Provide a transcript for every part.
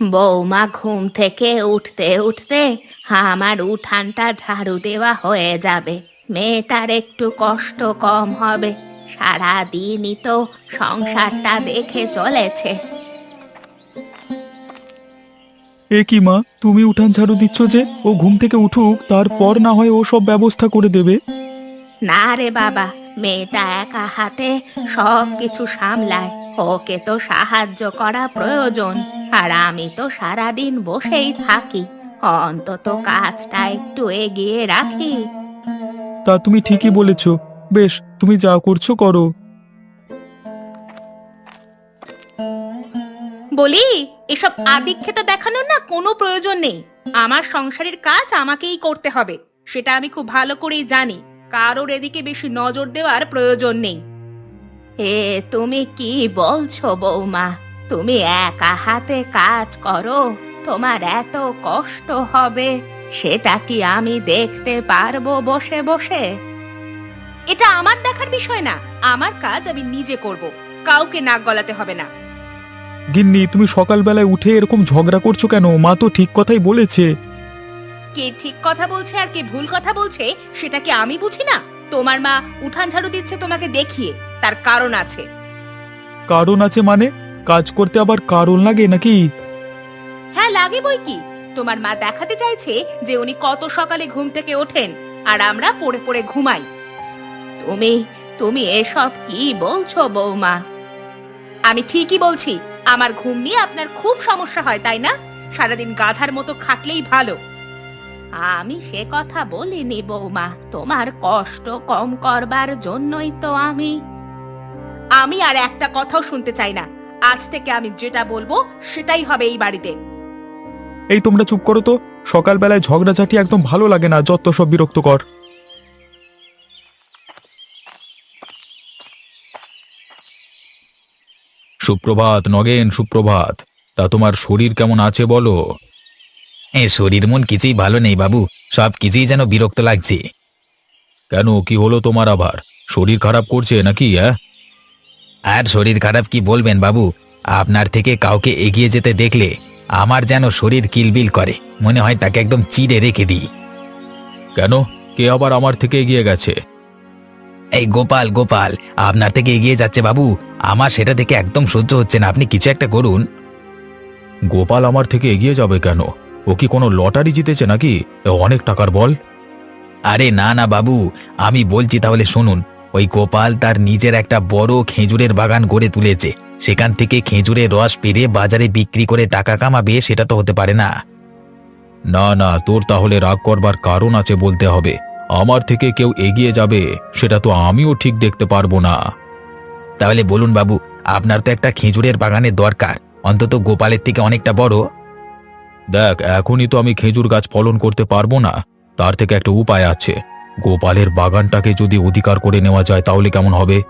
বৌমা ঘুম থেকে উঠতে উঠতে আমার উঠানটা ঝাড়ু দেওয়া হয়ে যাবে। মেয়েটার একটু কষ্ট কম হবে। সারা দিনই তো সংসারটা দেখে চলেছে। এ কি মা তুমি উঠান ঝাড়ু দিচ্ছ যে ও ঘুম থেকে উঠুক তারপর না হয় ও সব ব্যবস্থা করে দেবে? না রে বাবা মেয়েটা একা হাতে সব কিছু সামলায়। ওকে তো সাহায্য করা প্রয়োজন। আর আমি তো সারাদিন বসেই থাকি। অন্তত কাজটা একটু এগিয়ে রাখি। তা তুমি ঠিকই বলেছ। বেশ তুমি যা করছ করো। বলি এসব আদিক্ষেতা দেখানোর না কোনো প্রয়োজন নেই। আমার সংসারের কাজ আমাকেই করতে হবে। সেটা আমি খুব ভালো করেই জানি। কারোর এদিকে বেশি নজর দেওয়ার প্রয়োজন নেই। এ তুমি কি বলছো বৌমা? তুমি একা হাতে কাজ করো তোমার এত কষ্ট হবে সেটা কি আমি দেখতে পারব বসে বসে? এটা আমার দেখার বিষয় না আমার কাজ আমি নিজে করব কাউকে নাক গলাতে হবে না। গিন্নি তুমি সকালবেলায় উঠে এরকম ঝগড়া করছ কেন? মা তো ঠিক কথাই বলেছে। কে ঠিক কথা বলছে আর কে ভুল কথা বলছে সেটা কি আমি বুঝি না। তোমার মা উঠান ঝাড়ু দিচ্ছে তোমাকে দেখিয়ে তার কারণ আছে। কারণ আছে মানে? কাজ করতে আবার কারণ লাগে নাকি? হ্যাঁ লাগে বই কি? তোমার মা দেখাতে চাইছে যে উনি কত সকালে ঘুম থেকে ওঠেন আর আমরা পড়ে পড়ে ঘুমাই। তুমি তুমি এসব কি বলছো বৌমা? আমি ঠিকই বলছি আমার ঘুম নিয়ে আপনার খুব সমস্যা হয় তাই না? সারাদিন গাধার মতো খাটলেই ভালো। আমি সে কথা বলিনি, বৌমা। তোমার কষ্ট কম করবার জন্যই তো আমি। আমি আর একটা কথাও শুনতে চাই না। আজ থেকে আমি যেটা বলব, সেটাই হবে এই বাড়িতে। এই তোমরা চুপ করো তো। সকালবেলায় ঝগড়াঝাটি একদম ভালো লাগে না, যত সব বিরক্তকর সুপ্রভাত, নগেন, সুপ্রভাত। তা তোমার শরীর কেমন আছে বলো? এ শরীর মন কিছুই ভালো নেই বাবু। সব কিছুই যেন বিরক্ত লাগছে। কেন? কি হলো তোমার আবার? শরীর খারাপ করছে নাকি হ্যাঁ আর শরীর খারাপ কি বলবেন বাবু? আপনার থেকে কাউকে এগিয়ে যেতে দেখলে আমার যেন শরীর কিলবিল করে। মনে হয় তাকে একদম চিড়ে রেখে দিই। কেন? কে আবার আমার থেকে এগিয়ে গেছে? এই গোপাল গোপাল আপনার থেকে এগিয়ে যাচ্ছে বাবু। আমার সেটা দেখে একদম সহ্য হচ্ছে না। আপনি কিছু একটা করুন। গোপাল আমার থেকে এগিয়ে যাবে কেন? ও কি কোনো লটারি জিতেছে নাকি? অনেক টাকার বল। আরে না না বাবু আমি বলছি তাহলে শুনুন ওই গোপাল তার নিজের একটা বড় খেজুরের বাগান গড়ে তুলেছে। সেখান থেকে খেজুরের রস পেরে বাজারে বিক্রি করে টাকা কামাবে সেটা তো হতে পারে না। না না তোর তাহলে রাগ করবার কারণ আছে বলতে হবে। আমার থেকে কেউ এগিয়ে যাবে সেটা তো আমিও ঠিক দেখতে পারব না। তাহলে বলুন বাবু আপনার তো একটা খেজুরের বাগানের দরকার। অন্তত গোপালের থেকে অনেকটা বড়। দেখ, এখনই তো আমি খেজুর গাছ ফলন করতে পারব না। তার থেকে একটা উপায় আছে। গোপালের বাগানটাকে যদি অধিকার করে নেওয়া যায়, তাহলে কেমন হবে?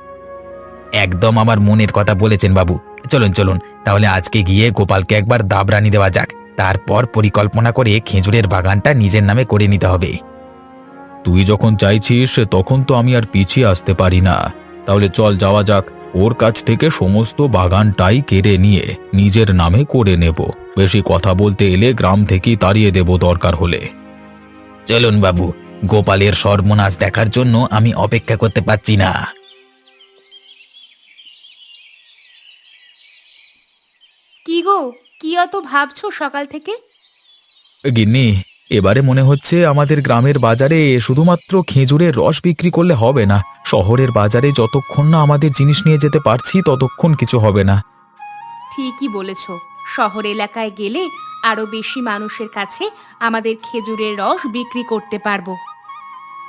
একদম আমার মনের কথা বলেছেন বাবু। চলুন চলুন, তাহলে আজকে গিয়ে গোপালকে একবার দাবরানি দেওয়া যাক। তারপর পরিকল্পনা করে খেজুরের বাগানটা নিজের নামে করে নিতে হবে। তুই যখন চাইছিস, তখন তো আমি আর পিছিয়ে আসতে পারি না। তাহলে চল, যাওয়া যাক। ওর কাছ থেকে সমস্ত বাগানটাই কেড়ে নিয়ে নিজের নামে করে নেব। বেশি কথা বলতে এলে গ্রাম থেকেই তাড়িয়ে দেব দরকার হলে। চলুন বাবু গোপালের সর্বনাশ দেখার জন্য আমি অপেক্ষা করতে পারছি না। কি গো কি অত ভাবছ সকাল থেকে? গিন্নি এবারে মনে হচ্ছে আমাদের গ্রামের বাজারে শুধুমাত্র খেজুরের রস বিক্রি করলে হবে না। শহরের বাজারে যতক্ষণ না আমাদের জিনিস নিয়ে যেতে পারছি ততক্ষণ কিছু হবে না। ঠিকই বলেছ। শহর এলাকায় গেলে আরও বেশি মানুষের কাছে আমাদের খেজুরের রস বিক্রি করতে পারব।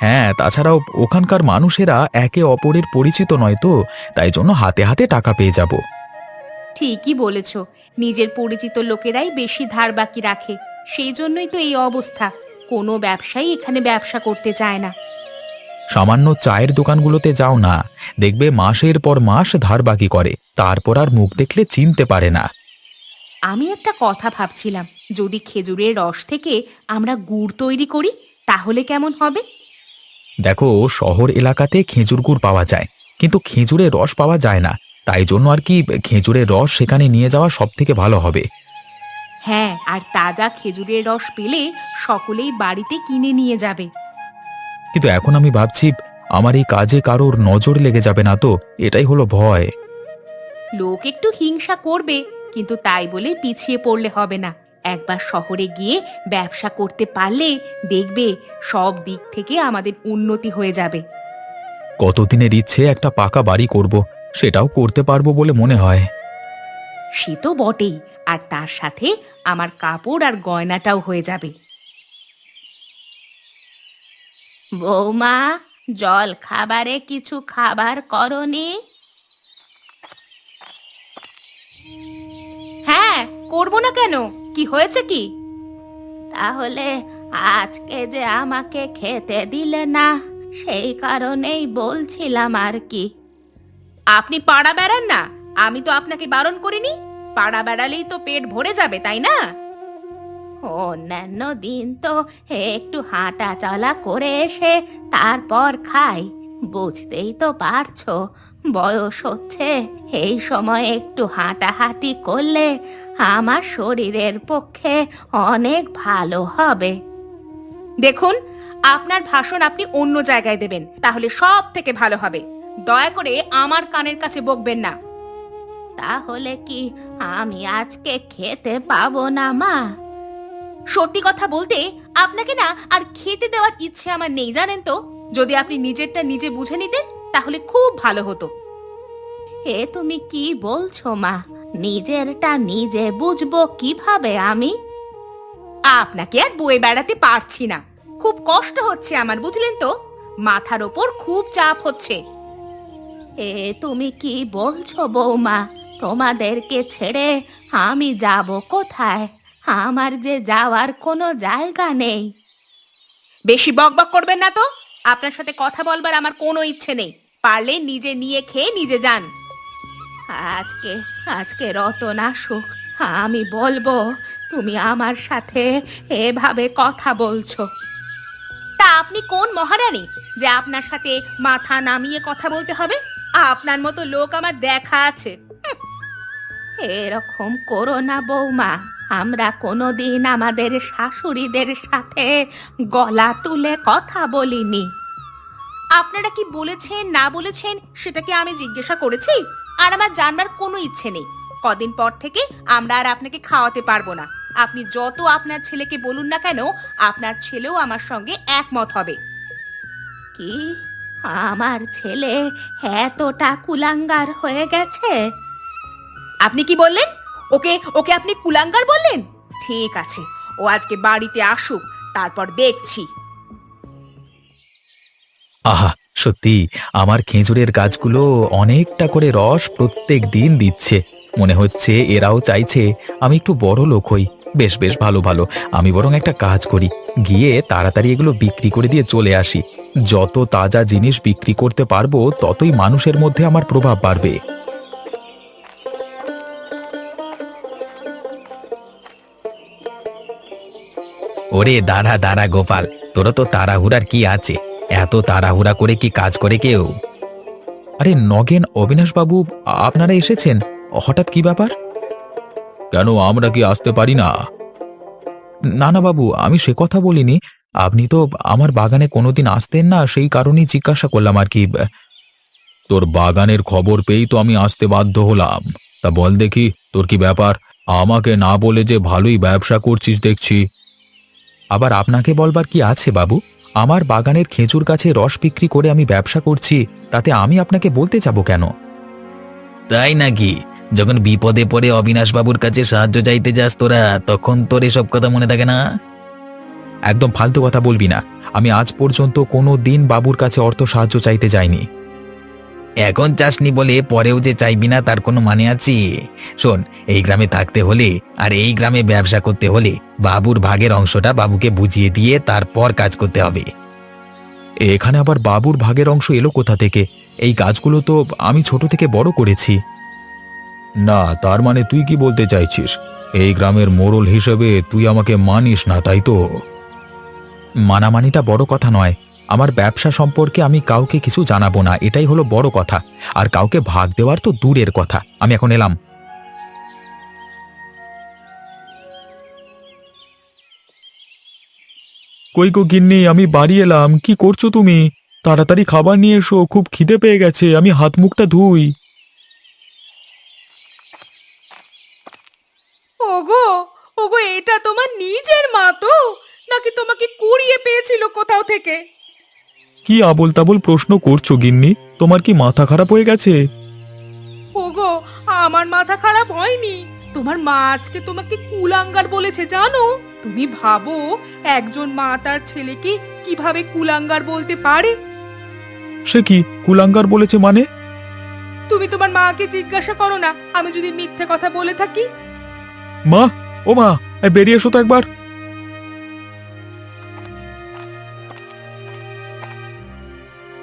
হ্যাঁ তাছাড়াও ওখানকার মানুষেরা একে অপরের পরিচিত নয় তো তাই জন্য হাতে হাতে টাকা পেয়ে যাব। ঠিকই বলেছ। নিজের পরিচিত লোকেরাই বেশি ধার বাকি রাখে। সেই জন্যই তো এই অবস্থা। কোনো ব্যবসায়ী এখানে ব্যবসা করতে চায় না। সামান্য চায়ের দোকানগুলোতে যাও না। দেখবে মাসের পর মাস ধার বাকি করে। তারপর আর মুখ দেখলে চিনতে পারে না। আমি একটা কথা ভাবছিলাম যদি খেজুরের রস থেকে আমরা গুড় তৈরি করি তাহলে কেমন হবে? দেখো শহর এলাকাতে খেজুর গুড় পাওয়া যায় কিন্তু খেজুরের রস পাওয়া যায় না। তাই জন্য আর কি খেজুরের রস সেখানে নিয়ে যাওয়া সব থেকে ভালো হবে। হ্যাঁ আর তাজা খেজুরের রস পেলে সকলেই বাড়িতে কিনে নিয়ে যাবে। কিন্তু এখন আমি ভাবছি আমার এই কাজে কারোর নজর লেগে যাবে না তো এটাই হলো ভয়। লোক একটু হিংসা করবে কিন্তু তাই বলে পিছিয়ে পড়লে হবে না। একবার শহরে গিয়ে ব্যবসা করতে পারলে দেখবে সব দিক থেকে আমাদের উন্নতি হয়ে যাবে। কতদিনের ইচ্ছে একটা পাকা বাড়ি করব সেটাও করতে পারব বলে মনে হয়। সে তো বটেই, আর তার সাথে আমার কাপড় আর গয়নাটাও হয়ে যাবে। বৌমা জল খাবারে কিছু খাবার করনি? হ্যাঁ করব না কেন? কি হয়েছে কি? তাহলে আজকে যে আমাকে খেতে দিলে না, সেই কারণেই বলছিলাম আর কি। আপনি পাড়া বেড়ান না? আমি তো আপনাকে বারণ করিনি। পাড়া বেড়ালেই তো পেট ভরে যাবে তাই না? অন্যান্য দিন তো একটু হাঁটা চলা করে এসে তারপর খাই। বুঝতেই তো পারছ বয়স হচ্ছে এই সময় একটু হাঁটাহাঁটি করলে আমার শরীরের পক্ষে অনেক ভালো হবে। দেখুন আপনার ভাষণ আপনি অন্য জায়গায় দেবেন তাহলে সব থেকে ভালো হবে। দয়া করে আমার কানের কাছে বকবেন না। তাহলে কি আমি আজকে খেতে পাবো না, মা? সত্যি কথা বলতে আপনাকে না আর খেতে দেওয়ার ইচ্ছে আমার নেই, জানেন তো? যদি আপনি নিজেরটা নিজে বুঝে নিতেন, তাহলে খুব ভালো হতো। এ তুমি কি বলছো, মা? নিজেরটা নিজে বুঝব কীভাবে আমি? আপনাকে আর বয়ে বেড়াতে পারছি না। খুব কষ্ট হচ্ছে আমার, বুঝলেন তো? মাথার ওপর খুব চাপ হচ্ছে। এ তুমি কি বলছো, বৌমা? তোমাদেরকে ছেড়ে আমি যাব কোথায়? আমার যে যাওয়ার কোনো জায়গা নেই। বেশি বকবক করবেন না তো। আপনার সাথে কথা বলবার আমার কোনো ইচ্ছে নেই। পারলে নিজে নিয়ে খেয়ে নিজে যান। আজকে আজকে রতন আসুক আমি বলব তুমি আমার সাথে এভাবে কথা বলছো। তা আপনি কোন মহারানী? যে আপনার সাথে মাথা নামিয়ে কথা বলতে হবে? আপনার মতো লোক আমার দেখা আছে। এরকম করো না বৌমা। আমরা কোনোদিন আমাদের শাশুড়িদের সাথে গলা তুলে কথা বলিনি। আপনারা কি বলেছেন, না বলেছেন, সেটা কি আমি জিজ্ঞাসা করেছি? আর আমার জানবার কোনো ইচ্ছে নেই। কদিন পর থেকে আমরা আর আপনাকে খাওয়াতে পারব না। আপনি যত আপনার ছেলেকে বলুন না কেন, আপনার ছেলেও আমার সঙ্গে একমত হবে। কি? আমার ছেলে এতটা কুলাঙ্গার হয়ে গেছে? আপনি কি বললেন? ওকে ওকে আপনি কুলাঙ্গার বললেন? ঠিক আছে, ও আজকে বাড়িতে আসুক, তারপর দেখছি। আহা, সত্যি, আমার খেজুরের গাছগুলো অনেকটা করে রস প্রত্যেক দিন দিচ্ছে। মনে হচ্ছে এরাও চাইছে আমি একটু বড় লোক হই। বেশ বেশ, ভালো ভালো। আমি বরং একটা কাজ করি। গিয়ে তাড়াতাড়ি এগুলো বিক্রি করে দিয়ে চলে আসি। যত তাজা জিনিস বিক্রি করতে পারব, ততই মানুষের মধ্যে আমার প্রভাব বাড়বে। ওরে দাঁড়া দাঁড়া গোপাল তোরা তো তাড়াহুড়ার কি আছে? এত তাড়াহুড়া করে কি কাজ করে কেউ? আরে নগেন, অবিনাশবাবু, আপনারা এসেছেন? হঠাৎ কি ব্যাপার? কেন আমরা কি আসতে পারি না? না না বাবু, আমি সে কথা বলিনি। আপনি তো আমার বাগানে কোনোদিন আসতেন না, সেই কারণেই জিজ্ঞাসা করলাম আর কি। তোর বাগানের খবর পেয়েই তো আমি আসতে বাধ্য হলাম। তা বল দেখি, তোর কি ব্যাপার? আমাকে না বলে যে ভালোই ব্যবসা করছিস দেখছি। আবার আপনাকে বলবার কি আছে বাবু? আমার বাগানের খেজুর গাছে রস বিক্রি করে আমি ব্যবসা করছি তাতে আমি আপনাকে বলতে যাব কেন? তাই নাকি? যখন বিপদে পড়ে অবিনাশ বাবুর কাছে সাহায্য চাইতে যাস তোরা তখন তোর এসব কথা মনে থাকে না? একদম ফালতু কথা বলবি না। আমি আজ পর্যন্ত কোনো দিন বাবুর কাছে অর্থ সাহায্য চাইতে যাইনি। এখন চাসনি বলে পরেও যে চাইবি না তার কোনো মানে আছে? শোন এই গ্রামে থাকতে হলে আর এই গ্রামে ব্যবসা করতে হলে বাবুর ভাগের অংশটা বাবুকে বুঝিয়ে দিয়ে তারপর কাজ করতে হবে। এখানে আবার বাবুর ভাগের অংশ এলো কোথা থেকে? এই গাছগুলো তো আমি ছোট থেকে বড় করেছি। না তার মানে তুই কি বলতে চাইছিস? এই গ্রামের মোড়ল হিসেবে তুই আমাকে মানিস না তাই তো? মানামানিটা বড় কথা নয়। আমার ব্যবসা সম্পর্কে আমি কাউকে কিছু জানাব না এটাই হলো বড় কথা। আর কাউকে ভাগ দেওয়ার তো দূরের কথা। আমি এখন এলাম। কই গো গিন্নি আমি বাড়ি এলাম। কি করছ তুমি? তাড়াতাড়ি খাবার নিয়ে এসো খুব খিদে পেয়ে গেছে। আমি হাত মুখটা ধুই। ওগো ওগো এটা তোমার নিজের মা তো? নাকি তোমাকে কুড়িয়ে পেয়েছিল কোথাও থেকে? কি আবল তাবল প্রশ্ন করছ গিন্নি? তোমার কি মাথা খারাপ হয়ে গেছে? ওগো আমার মাথা খারাপ হয়নি। তোমার মা আজকে তোমাকে কুলাঙ্গার বলেছে জানো? তুমি ভাবো একজন মা তার ছেলেকে কীভাবে কুলাঙ্গার বলতে পারে? সে কি কুলাঙ্গার বলেছে মানে? তুমি তোমার মাকে জিজ্ঞাসা করো না আমি যদি মিথ্যে কথা বলে থাকি। মা ও মা বেরিয়ে এসো তো একবার।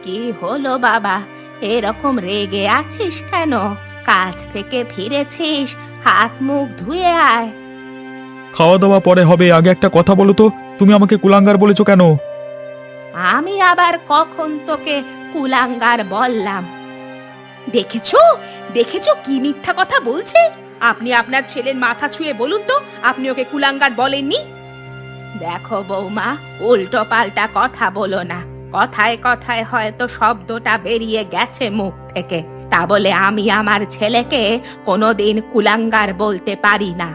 কি হলো বাবা? এরকম রেগে আছিস কেন? কাজ থেকে ফিরেছিস হাত মুখ ধুয়ে আয়। খাওয়া দাওয়া পরে হবে আগে একটা কথা বলো তো তুমি আমাকে কুলাঙ্গার বলেছ কেন? আমি আবার কখন তোকে কুলাঙ্গার বললাম? দেখেছ? দেখেছ কি মিথ্যা কথা বলছে? আপনি আপনার ছেলের মাথা ছুঁয়ে বলুন তো আপনি ওকে কুলাঙ্গার বলেননি? দেখো বৌমা উল্টো পাল্টা কথা বলো না। কথায় কথায় হয়তো শব্দটা বেরিয়ে গেছে মুখ থেকে। তা বলে আমি আমার ছেলেকে কোনোদিন কুলাঙ্গার বলতে পারি না।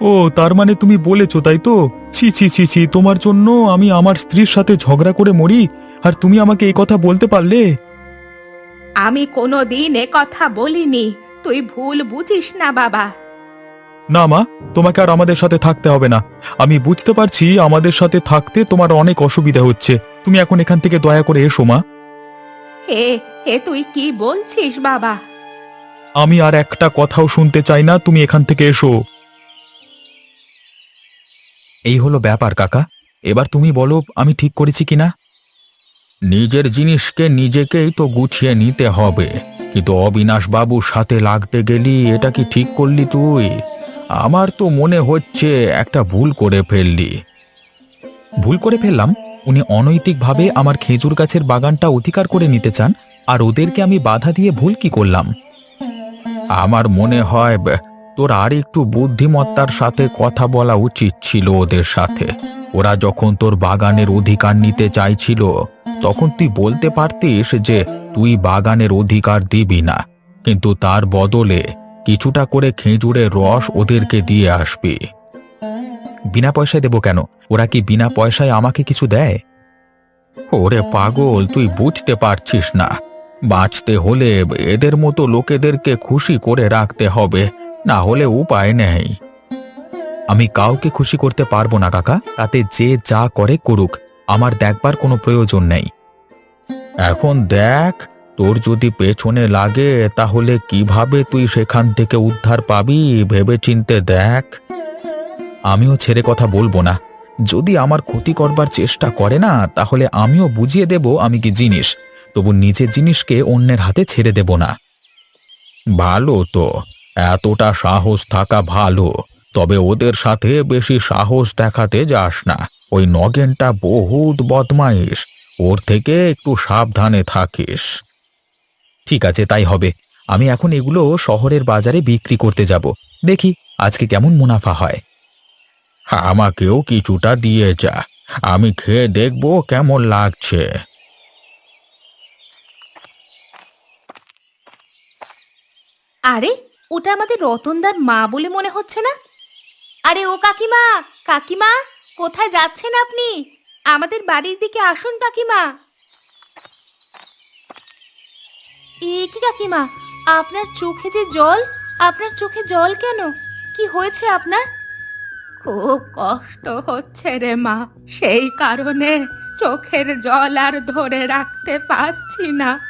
ও তার মানে তুমি বলেছ তাই তো? ছি ছি ছি ছি তোমার জন্য আমি আমার স্ত্রীর সাথে ঝগড়া করে মরি আর তুমি আমাকে এই কথা বলতে পারলে? আমি কোনোদিন এ কথা বলিনি। তুই ভুল বুঝিস না বাবা। না মা তোমাকে আর আমাদের সাথে থাকতে হবে না। আমি বুঝতে পারছি আমাদের সাথে থাকতে তোমার অনেক অসুবিধা হচ্ছে। তুমি এখন এখান থেকে দয়া করে এসো মা। হে হে তুই কি বলছিস বাবা? আমি আর একটা কথাও শুনতে চাই না তুমি এখান থেকে এসো। এই হলো ব্যাপার কাকা। এবার তুমি বলো আমি ঠিক করেছি কিনা? নিজের জিনিসকে নিজেকেই তো গুছিয়ে নিতে হবে। কিন্তু অবিনাশ বাবুর সাথে লাগতে গেলি এটা কি ঠিক করলি তুই? আমার তো মনে হচ্ছে একটা ভুল করে ফেললি। ভুল করে ফেললাম? উনি অনৈতিকভাবে আমার খেজুর গাছের বাগানটা অধিকার করে নিতে চান, আর ওদেরকে আমি বাধা দিয়ে ভুল কি করলাম? আমার মনে হয় তোর আর একটু বুদ্ধিমত্তার সাথে কথা বলা উচিত ছিল ওদের সাথে। ওরা যখন তোর বাগানের অধিকার নিতে চাইছিল, তখন তুই বলতে পারতিস যে তুই বাগানের অধিকার দিবি না। কিন্তু তার বদলে কিছুটা করে খেজুরের রস ওদেরকে দিয়ে আসবে। বিনা পয়সায় দেবো কেন? ওরা কি বিনা পয়সায় আমাকে কিছু দেয়? ওরে পাগল, তুই বুঝতে পারছিস না। বাঁচতে হলে এদের মতো লোকেদেরকে খুশি করে রাখতে হবে, না হলে উপায় নেই। আমি কাউকে খুশি করতে পারব না, কাকা। তাতে যে যা করে করুক, আমার দেখবার কোনো প্রয়োজন নেই। এখন দেখ তোর যদি পেছনে লাগে, তাহলে কীভাবে তুই সেখান থেকে উদ্ধার পাবি ভেবে চিনতে দেখ। আমিও ছেড়ে কথা বলব না। যদি আমার ক্ষতি করবার চেষ্টা করে না, তাহলে আমিও বুঝিয়ে দেব আমি কি জিনিস। তবু নিজের জিনিসকে অন্যের হাতে ছেড়ে দেব না। ভালো তো, এতটা সাহস থাকা ভালো। তবে ওদের সাথে বেশি সাহস দেখাতে যাস না। ওই নগেনটা বহুত বদমাইশ। ওর থেকে একটু সাবধানে থাকিস। ঠিক আছে, তাই হবে। আমি এখন এগুলো শহরের বাজারে বিক্রি করতে যাব। দেখি আজকে কেমন মুনাফা হয়। আমাকেও কিছুটা দিয়ে যা। আমি খেয়ে দেখব কেমন লাগছে। আরে, ওটা আমাদের রতনদার মা বলে মনে হচ্ছে না? আরে ও কাকিমা কাকিমা, কোথায় যাচ্ছেন আপনি? আমাদের বাড়ির দিকে আসুন কাকিমা। এ কি কাকিমা? আপনার চোখে যে জল আপনার চোখে জল কেন? কি হয়েছে আপনার? খুব কষ্ট হচ্ছে রে মা সেই কারণে চোখের জল আর ধরে রাখতে পারছি না।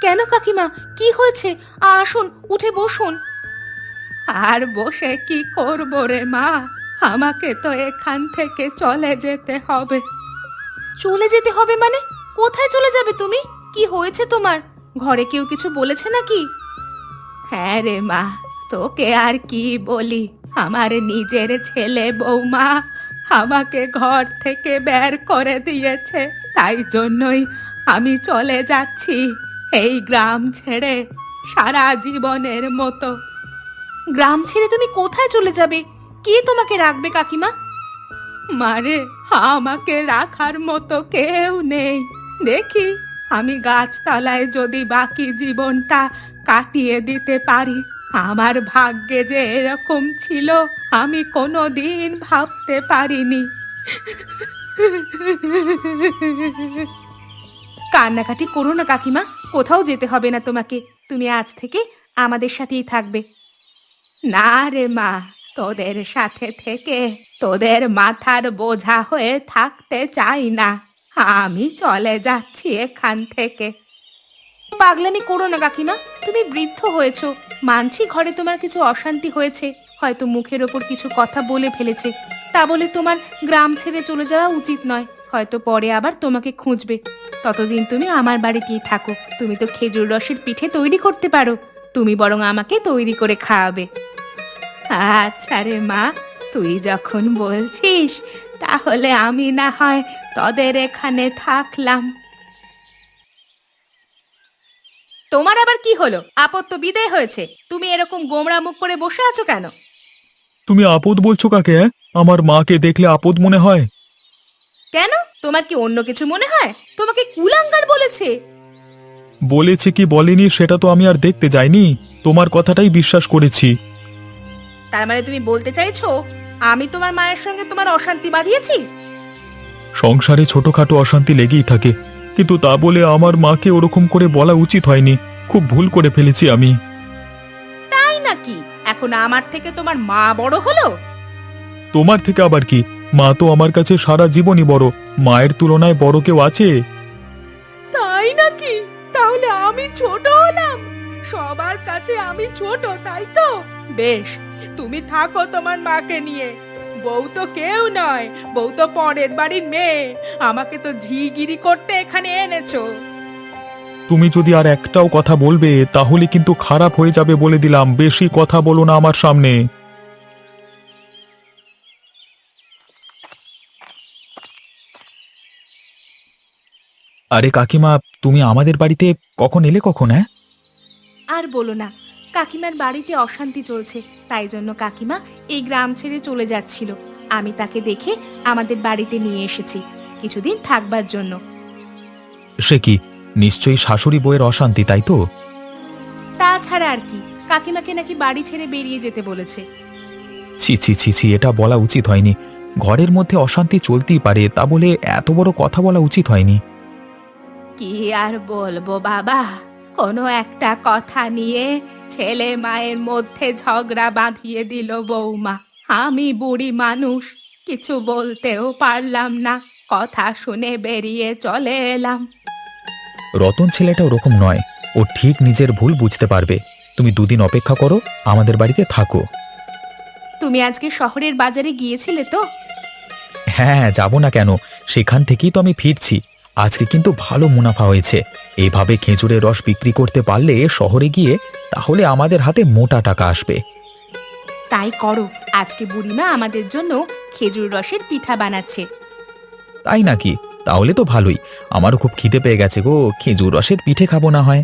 কেন কাকিমা? কি হয়েছে? আসুন উঠে বসুন। আর বসে কি করব রে মা? আমাকে তো এখান থেকে চলে যেতে হবে। চলে যেতে হবে মানে? কোথায় চলে যাবে তুমি? কি হয়েছে তোমার? ঘরে কেউ কিছু বলেছে নাকি? হ্যাঁ রে মা তোকে আর কি বলি? আমার নিজের ছেলে বৌমা আমাকে ঘর থেকে বের করে দিয়েছে তাই জন্যই আমি চলে যাচ্ছি এই গ্রাম ছেড়ে সারা জীবনের মতো। গ্রাম ছেড়ে তুমি কোথায় চলে যাবে? কে তোমাকে রাখবে কাকিমা? মারে আমাকে রাখার মতো কেউ নেই। দেখি আমি গাছতলায় যদি বাকি জীবনটা কাটিয়ে দিতে পারি, আমার ভাগ্যে যে এরকম ছিল, আমি কোনো দিন ভাবতে পারিনি। কান্নাকাটি করো না কাকিমা, কোথাও যেতে হবে না তোমাকে। তুমি আজ থেকে আমাদের সাথেই থাকবে। না রে মা, তোদের সাথে থেকে তোদের মাথার বোঝা হয়ে থাকতে চাই না। আমি চলে যাচ্ছি এখান থেকে। পাগলামি করো না কাকিমা, তুমি বৃদ্ধ হয়েছো। মানছি ঘরে তোমার কিছু অশান্তি হয়েছে, হয়তো মুখের ওপর কিছু কথা বলে ফেলেছে। তা বলে তোমার গ্রাম ছেড়ে চলে যাওয়া উচিত নয়, হয়তো পরে আবার তোমাকে খুঁজবে। ততদিন তুমি আমার বাড়িতেই থাকো, তুমি তো খেজুর রসের পিঠে তৈরি করতে পারো, তুমি বরং আমাকে তৈরি করে খাওয়াবে। আচ্ছা রে মা তুই যখন বলছিস তাহলে আমি না হয় তোদের এখানে থাকলাম। তোমার আবার কি হলো? আপদ তো বিদায় হয়েছে। তুমি এরকম গোমড়া মুখ করে বসে আছো কেন? তুমি আপদ বলছো কাকে হ্যাঁ? আমার মাকে দেখলে আপদ মনে হয়? কেন? তোমার কি অন্য কিছু মনে হয়? তোমাকে কুলাঙ্গার বলেছে। বলেছে কি বলেনি সেটা তো আমি আর দেখতে যাইনি। তোমার কথাটাই বিশ্বাস করেছি। তার মানে তুমি বলতে চাইছো আমি তোমার মায়ের সঙ্গে তোমার অশান্তি বাঁধিয়েছি? সংসারে ছোটখাটো অশান্তি লেগেই থাকে কিন্তু তা বলে আমার মাকে ওরকম করে বলা উচিত হয়নি। খুব ভুল করে ফেলেছি আমি। তাই নাকি? এখন আমার থেকে তোমার মা বড় হলো? তোমার থেকে আবার কি? মা তো আমার কাছে সারা জীবনই বড় মায়ের তুলনায় বড় কেউ আছে? তাই নাকি? তাহলে আমি ছোট হলাম। সবার কাছে আমি ছোট তাই তো? বেশ তুমি থাকো তোমার মাকে নিয়ে। বউ তো কেউ নয় বউ তো পরের বাড়ির মেয়ে। আমাকে তো ঝিগিরি করতে এখানে এনেছো। তুমি যদি আর একটাও কথা বলবে তাহলে কিন্তু খারাপ হয়ে যাবে বলে দিলাম। বেশি কথা বলো না আমার সামনে। আরে কাকিমা তুমি আমাদের বাড়িতে কখন এলে কখন হ্যাঁ? আর বলো না কাকিমার বাড়িতে অশান্তি চলছে তাই জন্য কাকিমা এই গ্রাম ছেড়ে চলে যাচ্ছিল। আমি তাকে দেখে আমাদের বাড়িতে নিয়ে এসেছি কিছুদিন থাকবার জন্য। সে কি নিশ্চয়ই শাশুড়ি বইয়ের অশান্তি তাই তো? তাছাড়া আর কি কাকিমাকে নাকি বাড়ি ছেড়ে বেরিয়ে যেতে বলেছে। ছি ছি ছি ছি এটা বলা উচিত হয়নি। ঘরের মধ্যে অশান্তি চলতেই পারে তা বলে এত বড় কথা বলা উচিত হয়নি। কি আর বলব বাবা? কোনো একটা কথা নিয়ে ছেলে মায়ের মধ্যে ঝগড়া বাঁধিয়ে দিল বৌমা। আমি বুড়ি মানুষ কিছু বলতেও পারলাম না কথা শুনে বেরিয়ে চলে এলাম। রতন ছেলেটা ওরকম নয় ও ঠিক নিজের ভুল বুঝতে পারবে। তুমি দুদিন অপেক্ষা করো আমাদের বাড়িতে থাকো। তুমি আজকে শহরের বাজারে গিয়েছিলে তো? হ্যাঁ যাব না কেন সেখান থেকেই তো আমি ফিরছি। আজকে কিন্তু ভালো মুনাফা হয়েছে। এইভাবে খেজুরের রস বিক্রি করতে পারলে শহরে গিয়ে তাহলে আমাদের হাতে মোটা টাকা আসবে। তাই করো। আজকে বুড়িমা আমাদের জন্য খেজুর রসের পিঠা বানাচ্ছে। তাই নাকি? তাহলে তো ভালোই। আমারও খুব খিদে পেয়ে গেছে গো। খেজুর রসের পিঠে খাব না হয়।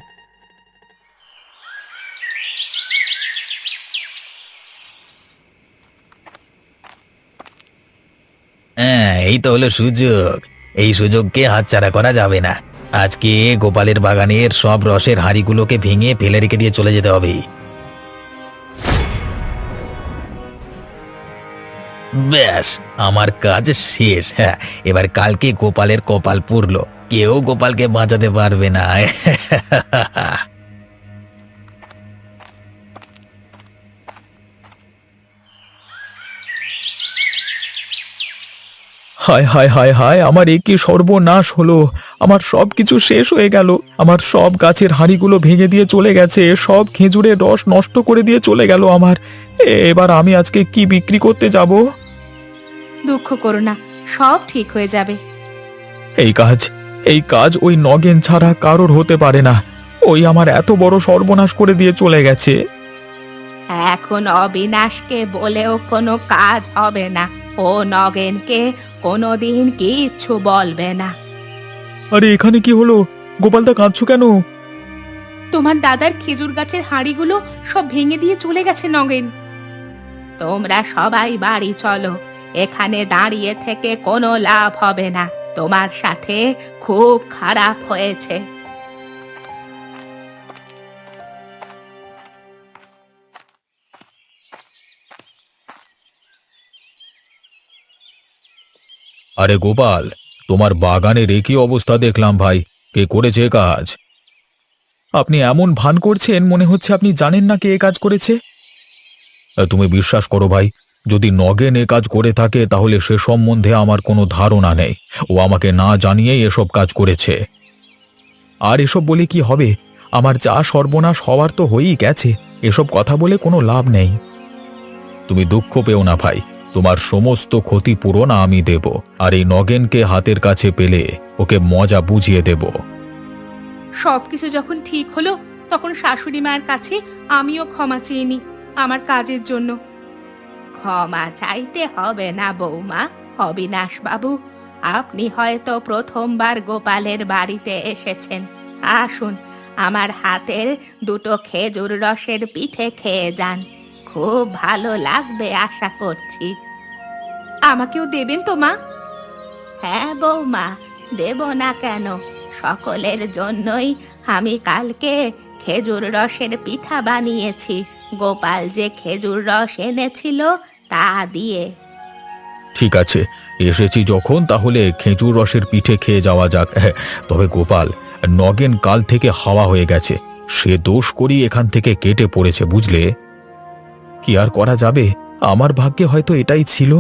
হ্যাঁ এই তো হলো সুযোগ। এই সুযোগকে হাতছাড়া করা যাবে না? আজকে গোপালের বাগানের সব রসের হাঁড়িগুলোকে ভেঙে ফেলে রেখে দিয়ে চলে যেতে হবে। ব্যাস, আমার কাজ শেষ। হ্যাঁ এবার কালকে গোপালের কপাল পুরলো। কেউ গোপালকে বাঁচাতে পারবে না। হায় হায় হায় হায় আমার এ কি সর্বনাশ হলো? আমার সব কিছু শেষ হয়ে গেল। আমার সব গাছের হাঁড়িগুলো ভেঙে দিয়ে চলে গেছে সব খেজুরের রস নষ্ট করে দিয়ে চলে গেল আমার। এবার আমি আজকে কি বিক্রি করতে যাব? দুঃখ করো না সব ঠিক হয়ে যাবে। এই কাজ এই কাজ ওই নগেন ছাড়া কারোর হতে পারে না। ওই আমার এত বড় সর্বনাশ করে দিয়ে চলে গেছে। এখন অবিনাশকে বলেও কোনো কাজ হবে না। ও নগেনকে কোনোদিন কিচ্ছু বলবে না। আরে এখানে কি হলো? গোপালদা কাঁদছো কেন? তোমার দাদার খেজুর গাছের হাঁড়িগুলো সব ভেঙে দিয়ে চলে গেছে নগেন। তোমরা সবাই বাড়ি চলো এখানে দাঁড়িয়ে থেকে কোনো লাভ হবে না। তোমার সাথে খুব খারাপ হয়েছে। আরে গোপাল তোমার বাগানের একই অবস্থা দেখলাম ভাই। কে করেছে এ কাজ? আপনি এমন ভান করছেন মনে হচ্ছে আপনি জানেন না কে এ কাজ করেছে। তুমি বিশ্বাস করো ভাই যদি নগেন এ কাজ করে থাকে তাহলে সে সম্বন্ধে আমার কোনো ধারণা নেই। ও আমাকে না জানিয়েই এসব কাজ করেছে। আর এসব বলে কি হবে? আমার যা সর্বনাশ হওয়ার তো হয়েই গেছে এসব কথা বলে কোনো লাভ নেই। তুমি দুঃখ পেও না ভাই তোমার সমস্ত ক্ষতিপূরণ আমি দেব, আর এই নগেনকে হাতের কাছে পেলে ওকে মজা বুঝিয়ে দেব। সবকিছু যখন ঠিক হলো, তখন শাশুড়ি মায়ের কাছে আমিও ক্ষমা চেয়ে আমার কাজের জন্য। ক্ষমা চাইতে হবে না বৌমা, অবিনাশ বাবু। আপনি হয়তো প্রথমবার গোপালের বাড়িতে এসেছেন। আসুন, আমার হাতের দুটো খেজুর রসের পিঠে খেয়ে যান। খুব ভালো লাগবে আশা করছি। আমাকেও দেবেন তো মা? হ্যাঁ বৌমা দেব না কেন? সকলের জন্যই আমি কালকে খেজুর রসের পিঠা বানিয়েছি। গোপাল যে খেজুর রস এনেছিল তা দিয়ে। ঠিক আছে এসেছি যখন তাহলে খেজুর রসের পিঠে খেয়ে যাওয়া যাক। হ্যাঁ, তবে গোপাল নগেন কাল থেকে হাওয়া হয়ে গেছে। সে দোষ করি এখান থেকে কেটে পড়েছে বুঝলে? কি আর করা যাবে? আমার ভাগ্যে হয়তো এটাই ছিল।